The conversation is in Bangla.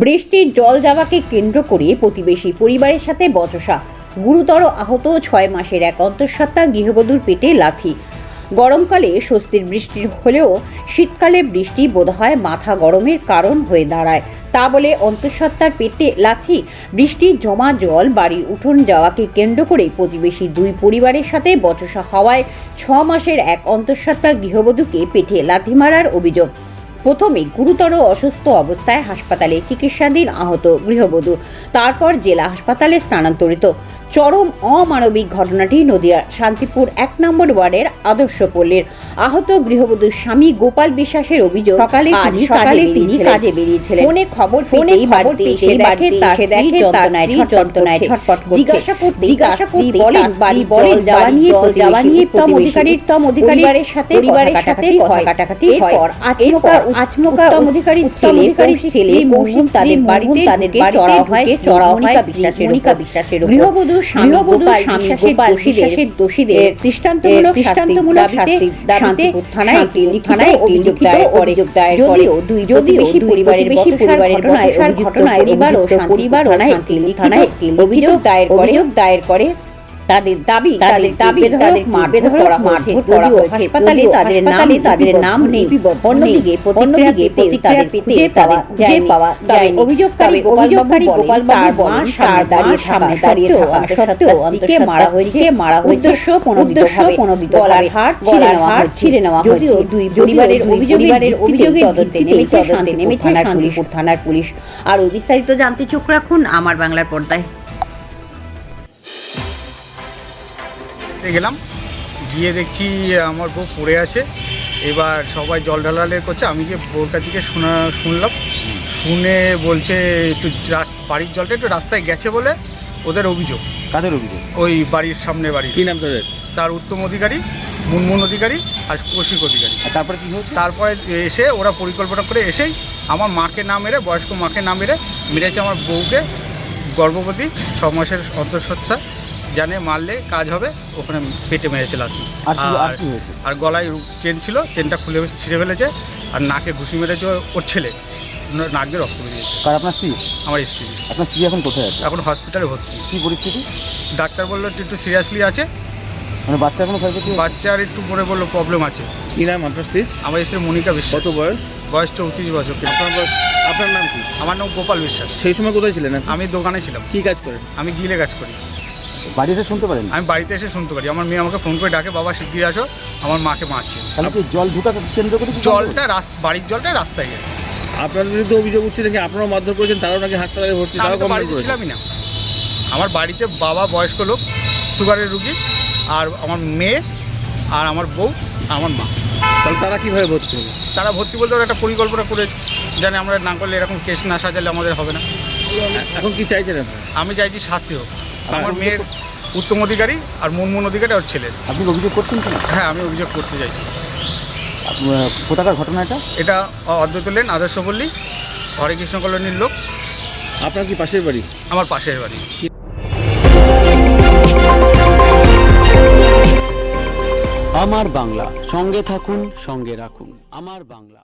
বৃষ্টির জল যাওয়াকে কেন্দ্র করে প্রতিবেশী পরিবারের সাথে বচসা। গুরুতর আহত ছয় মাসের এক অন্তঃসত্ত্বা গৃহবধূর পেটে লাথি। গরমকালে স্বস্তির বৃষ্টি হলেও শীতকালে বৃষ্টি বোধহয় মাথা গরমের কারণ হয়ে দাঁড়ায়। তা বলে অন্তঃসত্ত্বার পেটে লাথি। বৃষ্টির জমা জল, বাড়ির উঠোন যাওয়াকে কেন্দ্র করে প্রতিবেশী দুই পরিবারের সাথে বচসা হওয়ায় ছ মাসের এক অন্তঃসত্ত্বা গৃহবধূকে পেটে লাথি মারার অভিযোগ। প্রথমে গুরুতর অসুস্থ অবস্থায় হাসপাতালে চিকিৎসাধীন আহত গৃহবধূ তারপর জেলা হাসপাতালে স্থানান্তরিত। চরম অমানবিক ঘটনাটি নদিয়ার শান্তিপুর এক নম্বর ওয়ার্ডের আদর্শ পল্লীর আহত গৃহবধূর স্বামী গোপাল বিশ্বাসের অভিযোগ। সকালে সকালে তিনি কাজে বেরিয়েছিলেন। ফোনে খবর ফোনে খবর পেয়ে দেখে দেখে তার দেখে যন্ত্রণায় যন্ত্রণায় ছটফট করছে। জিজ্ঞাসা করতেই জিজ্ঞাসা করতেই বলেন, বাড়ি বলেন, যাওয়া নিয়ে যাওয়া নিয়ে তম অধিকারীর তম অধিকারীর সাথে পরিবারের সাথে কথা। কাটাকাটি এরপর আচমকা আচমকা অধিকারীর ছেলে ছেলে মৌসুম তাদের বাড়িতে তাদের বাড়িতে চড়াও হয় চড়াও হয় বিশ্বাসের মনিকা স্বামী গোপাল বিশ্বাসের দোষীদের দোষীদের দৃষ্টান্তমূলক দৃষ্টান্তমূলক শাস্তির দাবিতে দাবিতে থানায় একটি থানায় অভিযোগ দায়ের করে। যদিও দুই যদিও প্রতিবেশী পরিবারের বেশি পরিবারের ঘটনায় ঘটনায় পরিবার ও পরিবার থানায় শান্তি একটি থানায় একটি অভিযোগ দায়ের করে। অভিযোগ দায়ের করে। তাদের দাবি তাদের দাবি তাদের করা হয়েছে তাদের নাম তাদের নাম নেই। অন্যদিকে অন্যদিকে তাদের পেতে পাওয়া তাদের খুঁজে পাওয়া তবে অভিযোগকারী অভিযোগকারী গোপাল তার তার দাঁড়িয়ে সামনে দাঁড়িয়ে থাকা সত্ত্বেও অন্তঃসত্ত্বাকে মারা হয়েছে মারা হয়েছে উদ্দেশ্য প্রণোদিত উদ্দেশ্য প্রণোদিত গলার ছিঁড়ে নেওয়া ছিঁড়ে নেওয়া যদিও হয়েছে। দুই পরিবারের অভিযোগের অভিযোগের তদন্তে নেমেছে নেমেছে থানার পুলিশ। শান্তিপুর থানার পুলিশ। আর বিস্তারিত জানতে চোখ রাখুন আমার বাংলার পর্দায়। দেখতে গেলাম। গিয়ে দেখছি আমার বউ পড়ে আছে। এবার সবাই জল ঢালালে করছে। আমি যে বউর কাছ থেকে শোনা শুনলাম। শুনে বলছে একটু বাড়ির জলটা একটু রাস্তায় গেছে বলে ওদের অভিযোগ। কাদের অভিযোগ? ওই বাড়ির সামনে বাড়ি। কি নাম তাদের? তার উত্তম অধিকারী মুনমুন অধিকারী আর কৌশিক অধিকারী। আর তারপরে কি হয়েছে? তারপরে এসে ওরা পরিকল্পনা করে এসেই আমার মাকে না মেরে বয়স্ক মাকে না মেরে মেরেছে আমার বউকে গর্ভবতী ছ মাসের অন্তঃসত্ত্বা। জানে মারলে কাজ হবে ওখানে পেটে মেরেছে লাথি আর কি আর আর হয়েছে? আর গলায় চেন ছিল চেনটা খুলে ছিঁড়ে ফেলেছে আর নাকে ঘুষি মেরেছে ওর- ছেলে। ওনার নাক দিয়ে রক্ত বেরিয়েছে কার আপনার স্ত্রী? আমার স্ত্রী। আপনার স্ত্রী এখন কোথায় আছে? এখন হসপিটালে ভর্তি। কি পরিস্থিতি? ডাক্তার বলল একটু একটু সিরিয়াসলি আছে? মানে বাচ্চা কোনো ক্ষয়ক্ষতি? বাচ্চার একটু পরে বলল প্রবলেম আছে। কি নাম আপনার স্ত্রীর? আমার স্ত্রী মনিকা বিশ্বাস। কত বয়স? বয়স চৌত্রিশ বছর। কিন্তু আপনার বয়স আপনার নাম কি? আমার নাম গোপাল বিশ্বাস। সেই সময় কোথায় ছিলেন আমি দোকানে ছিলাম। কি কাজ করেন? আমি গিলে কাজ করি। বাড়ি এসে শুনতে পারেন? আমি বাড়িতে এসে শুনতে পারি। আমার মেয়ে আমাকে ফোন করে ডাকে বাবা শিগগিরি আসো। আমার মাকে মারছে। তাহলে কি জল ঢুকা কেন্দ্র করে জলটা রাস- বাড়ির জলটা রাস্তায় গেছে। আপনার বিরুদ্ধে অভিযোগ উঠছে দেখি আপনারাও মারধর করেছেন তারাও নাকি হাসপাতালে ভর্তি তারাও কমপ্লেন বাড়িতে করেছে ছিলামই না। আমার বাড়িতে বাবা বয়স্ক লোক সুগারের রুগী আর আমার মেয়ে আর আমার বউ আর আমার মা। তাহলে তারা কীভাবে ভর্তি হলো তারা ভর্তি বলতে ওরা একটা পরিকল্পনা করে জানে আমরা না করলে এরকম কেস না সাজালে আমাদের হবে না। এখন কি চাইছেন আপনারা? আমি চাইছি শাস্তি হোক। আমার মেয়ের উত্তম অধিকারী আর মুনমুন অধিকারী ওর ছেলে। আপনি অভিযোগ করছেন কি হ্যাঁ আমি অভিযোগ করতে চাইছি। আপ- কোথাকার ঘটনা এটা? এটা অদ্বৈত লেন আদর্শপল্লী হরে কৃষ্ণ কলোনির লোক। আপনার কি পাশের বাড়ি? আমার পাশের বাড়ি। আমার বাংলা সঙ্গে থাকুন সঙ্গে রাখুন। আমার বাংলা।